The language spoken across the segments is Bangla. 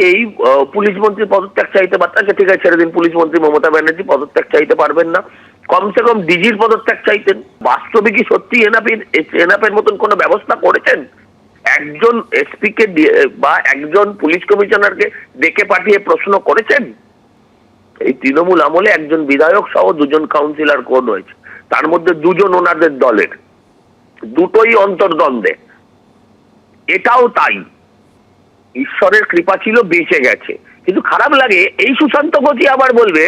এই পুলিশ মন্ত্রী পদত্যাগ চাইতে পারতেন আচ্ছা ঠিক আছে, ছেড়ে দিন, পুলিশ মন্ত্রী মমতা ব্যানার্জি পদত্যাগ চাইতে পারবেন না। কমসে কম ডিজির পদত্যাগ চাইতেন। বাস্তবে কি সত্যি এনআপির, এনআপের মতন কোনো ব্যবস্থা করেছেন? একজন এসপি কে বা একজন পুলিশ কমিশনারকে ডেকে পাঠিয়ে প্রশ্ন করেছেন? এই তৃণমূল আমলে একজন বিধায়ক সহ দুজন কাউন্সিলর কোন হয়েছে তার মধ্যে দুজন ওনাদের দলের। দুটোই অন্তর্দ্বন্দ্বে। এটাও তাই। ঈশ্বরের কৃপা ছিল, বেঁচে গেছে। কিন্তু খারাপ লাগে, এই সুশান্ত ঘোষই আবার বলবে,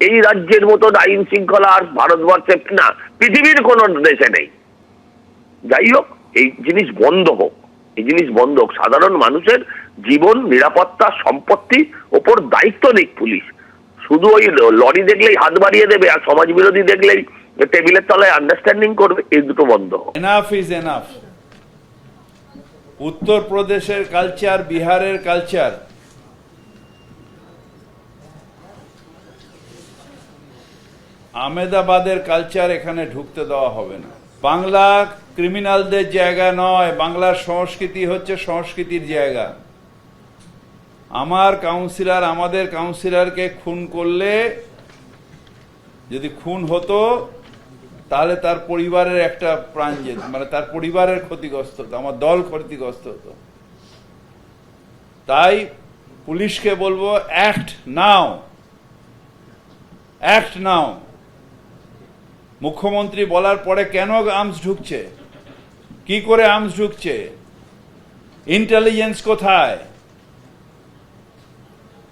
এই রাজ্যের মতন আইন শৃঙ্খলা আর ভারতবর্ষে না, পৃথিবীর কোন দেশে নেই। যাই হোক, এই জিনিস বন্ধ হোক, এই জিনিস বন্ধ হোক। সাধারণ মানুষের জীবন, নিরাপত্তা, সম্পত্তি ওপর দায়িত্ব নিক পুলিশ। শুধু ওই লরি দেখলেই হাত বাড়িয়ে দেবে আর সমাজ বিরোধী দেখলেই টেবিলের তলায় আন্ডারস্ট্যান্ডিং করবে, এই দুটো বন্ধ হোক। এনাফ ইজ এনাফ উত্তরপ্রদেশের কালচার, বিহারের কালচার। আমেদাবাদের কালচার এখানে ঢুকতে দেওয়া হবে না। বাংলা ক্রিমিনালদের জায়গা নয়, বাংলার সংস্কৃতি হচ্ছে সংস্কৃতির জায়গা। আমার কাউন্সিলর আমাদের কাউন্সিলরকে খুন করলে, যদি খুন হতো তাহলে তার পরিবারের একটা প্রাণ যেত মানে তার পরিবারের ক্ষতিগ্রস্ত হতো, আমার দল ক্ষতিগ্রস্ত হতো। তাই পুলিশকে বলব অ্যাক্ট নাও অ্যাক্ট নাও মুখ্যমন্ত্রী বলার পরে কেন আর্মস ঢুকছে? কি করে আর্মস ঢুকছে? ইন্টেলিজেন্স কোথায়?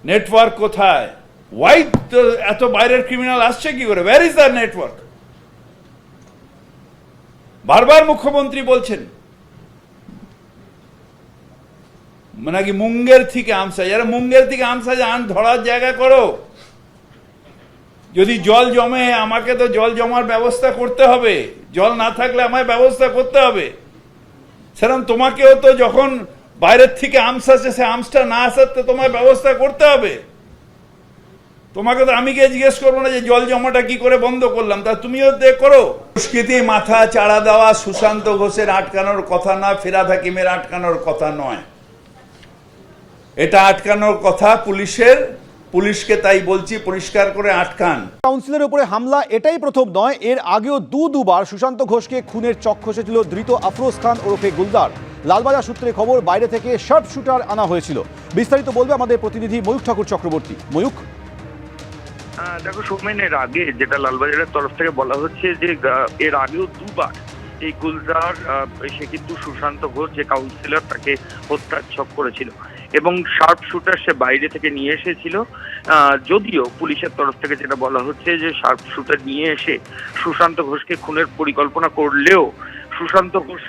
নেটওয়ার্ক কোথায়? হোয়াইট এত বাইরের ক্রিমিনাল আসছে কি করে? ওয়ার ইজ দ্য নেটওয়ার্ক বারবার মুখ্যমন্ত্রী বলছেন নাকি মুঙ্গের থেকে আমসা যারা মুঙ্গের থেকে আমসা আন ধরার জায়গা করো। যদি জল জমে, আমাকে তো জল জমার ব্যবস্থা করতে হবে। জল না থাকলে আমায় ব্যবস্থা করতে হবে। সেরকম তোমাকেও তো যখন বাইরের থেকে আমস আসছে সে আমসটা না আসার তো তোমায় ব্যবস্থা করতে হবে। তোমাকে তো আমি গিয়ে জিজ্ঞেস করব না যে জল জমাটা কি করে বন্ধ করলাম। তা তুমিও দে করো। সংস্কৃতি মাথা চাড়া দেওয়া সুশান্ত ঘোষের আটকানোর কথা না ফেরাদ হাকিমের আটকানোর কথা নয়। এটা আটকানোর কথা পুলিশের পুলিশকে তাই বলছি পরিষ্কার করে আটকান। কাউন্সিলের উপরে হামলা এটাই প্রথম নয় এর আগেও দু দুবার সুশান্ত ঘোষকে খুনের চক খসেছিল ধৃত আফরোজ খান ওরফে গুলদার লালবাজার সূত্রে খবর বাইরে থেকে শার্প শুটার আনা হয়েছিল। বিস্তারিত বলবে আমাদের প্রতিনিধি ময়ূক ঠাকুর চক্রবর্তী। আহ, দেখো সৌমেন এর আগে যেটা লালবাজারের তরফ থেকে বলা হচ্ছে যে এর আগেও দুবার এই গুলজার সে কিন্তু সুশান্ত ঘোষ, যে কাউন্সিলর তাকে হত্যার ছক করেছিল। এবং শার্প শুটার সে বাইরে থেকে নিয়ে এসেছিল। যদিও পুলিশের তরফ থেকে যেটা বলা হচ্ছে যে শার্প শুটার নিয়ে এসে সুশান্ত ঘোষকে খুনের পরিকল্পনা করলেও সুশান্ত ঘোষ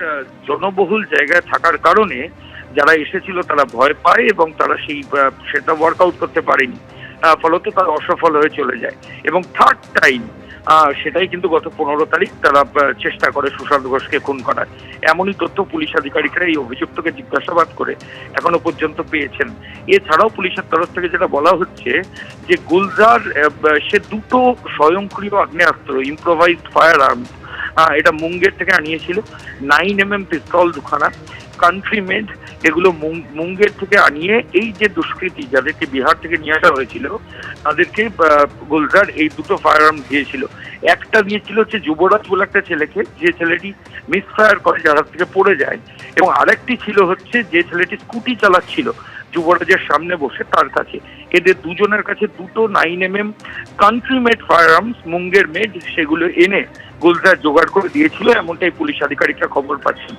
জনবহুল জায়গায় থাকার কারণে যারা এসেছিল তারা ভয় পায় এবং তারা সেই সেটা ওয়ার্কআউট করতে পারেনি। ফলত তারা অসফল হয়ে চলে যায়। এবং থার্ড টাইম সেটাই কিন্তু গত পনেরো তারিখ তারা চেষ্টা করে সুশান্ত ঘোষকে খুন করার। এমনই তথ্য পুলিশ আধিকারিকরা এই অভিযুক্তকে জিজ্ঞাসাবাদ করে এখনও পর্যন্ত পেয়েছেন। এছাড়াও পুলিশের তরফ থেকে যেটা বলা হচ্ছে যে, গুলজার সে দুটো স্বয়ংক্রিয় আগ্নেয়াস্ত্র ইম্প্রোভাইজড ফায়ার আর্ম এটা মুঙ্গের থেকে আনিয়েছিল। নাইন এম এম পিস্তল দুখানা কান্ট্রি মেড এগুলো মুঙ্গের থেকে আনিয়ে এই যে দুষ্কৃতী যাদেরকে বিহার থেকে নিয়ে আসা হয়েছিল তাদেরকে আহ, গুলজার এই দুটো ফায়ার আর্ম দিয়েছিল। একটা দিয়েছিল হচ্ছে যুবরাজ বলে একটা ছেলেকে যে ছেলেটি মিস ফায়ার করে যার থেকে পড়ে যায়। এবং আরেকটি ছিল হচ্ছে যে ছেলেটি স্কুটি চালাচ্ছিল যুবরাজের সামনে বসে তার কাছে। এদের দুজনের কাছে দুটো nine M M country made firearms Munger made সেগুলো এনে গুলজার জোগাড় করে দিয়েছিল এমনটাই পুলিশ আধিকারিকরা খবর পাচ্ছেন।